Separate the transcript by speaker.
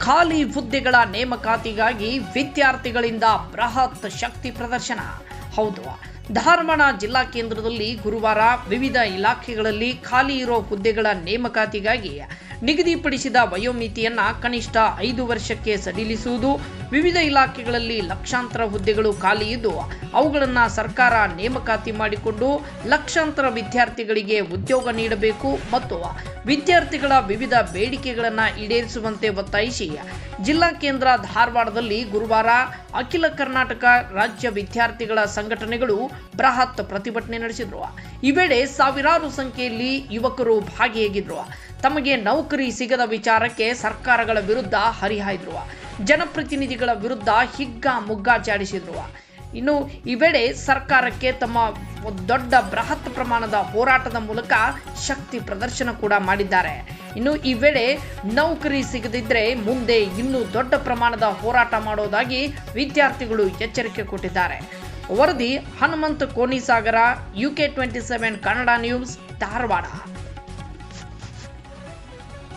Speaker 1: ಖಾಲಿ ಹುದ್ದೆಗಳ ನೇಮಕಾತಿಗಾಗಿ ವಿದ್ಯಾರ್ಥಿಗಳಿಂದ ಬೃಹತ್ ಶಕ್ತಿ ಪ್ರದರ್ಶನ. ಹೌದು, ಧಾರವಾಡ ಜಿಲ್ಲಾ ಕೇಂದ್ರದಲ್ಲಿ ಗುರುವಾರ ವಿವಿಧ ಇಲಾಖೆಗಳಲ್ಲಿ ಖಾಲಿ ಇರೋ ಹುದ್ದೆಗಳ ನೇಮಕಾತಿಗಾಗಿ ನಿಗದಿಪಡಿಸಿದ ವಯೋಮಿತಿಯನ್ನ ಕನಿಷ್ಠ ಐದು ವರ್ಷಕ್ಕೆ ಸಡಿಲಿಸುವುದು ವಿವಿಧ ಇಲಾಖೆಗಳಲ್ಲಿ ಲಕ್ಷಾಂತರ ಹುದ್ದೆಗಳು ಖಾಲಿ ಇದ್ದು ಅವುಗಳನ್ನು ಸರ್ಕಾರ ನೇಮಕಾತಿ ಮಾಡಿಕೊಂಡು ಲಕ್ಷಾಂತರ ವಿದ್ಯಾರ್ಥಿಗಳಿಗೆ ಉದ್ಯೋಗ ನೀಡಬೇಕು ಮತ್ತು ವಿದ್ಯಾರ್ಥಿಗಳ ವಿವಿಧ ಬೇಡಿಕೆಗಳನ್ನು ಈಡೇರಿಸುವಂತೆ ಒತ್ತಾಯಿಸಿ ಜಿಲ್ಲಾ ಕೇಂದ್ರ ಧಾರವಾಡದಲ್ಲಿ ಗುರುವಾರ ಅಖಿಲ ಕರ್ನಾಟಕ ರಾಜ್ಯ ವಿದ್ಯಾರ್ಥಿಗಳ ಸಂಘಟನೆಗಳು ಬೃಹತ್ ಪ್ರತಿಭಟನೆ ನಡೆಸಿದ್ರು. ಈ ವೇಳೆ ಸಾವಿರಾರು ಸಂಖ್ಯೆಯಲ್ಲಿ ಯುವಕರು ಭಾಗಿಯಾಗಿದ್ರು. ತಮಗೆ ನೌಕರಿ ಸಿಗದ ವಿಚಾರಕ್ಕೆ ಸರ್ಕಾರಗಳ ವಿರುದ್ಧ ಹರಿಹಾಯ್ದ್ರು. ಜನಪ್ರತಿನಿಧಿಗಳ ವಿರುದ್ಧ ಹಿಗ್ಗ ಮುಗ್ಗಾಚಾಡಿಸಿದ್ರು ಇನ್ನು ಈ ವೇಳೆ ಸರ್ಕಾರಕ್ಕೆ ತಮ್ಮ ದೊಡ್ಡ ಬೃಹತ್ ಪ್ರಮಾಣದ ಹೋರಾಟದ ಮೂಲಕ ಶಕ್ತಿ ಪ್ರದರ್ಶನ ಕೂಡ ಮಾಡಿದ್ದಾರೆ. ಇನ್ನು ಈ ವೇಳೆ ನೌಕರಿ ಸಿಗದಿದ್ರೆ ಮುಂದೆ ಇನ್ನೂ ದೊಡ್ಡ ಪ್ರಮಾಣದ ಹೋರಾಟ ಮಾಡೋದಾಗಿ ವಿದ್ಯಾರ್ಥಿಗಳು ಎಚ್ಚರಿಕೆ ಕೊಟ್ಟಿದ್ದಾರೆ. ವರದಿ Hanumant Konisagara UK twenty seven Kannada news Dharwad.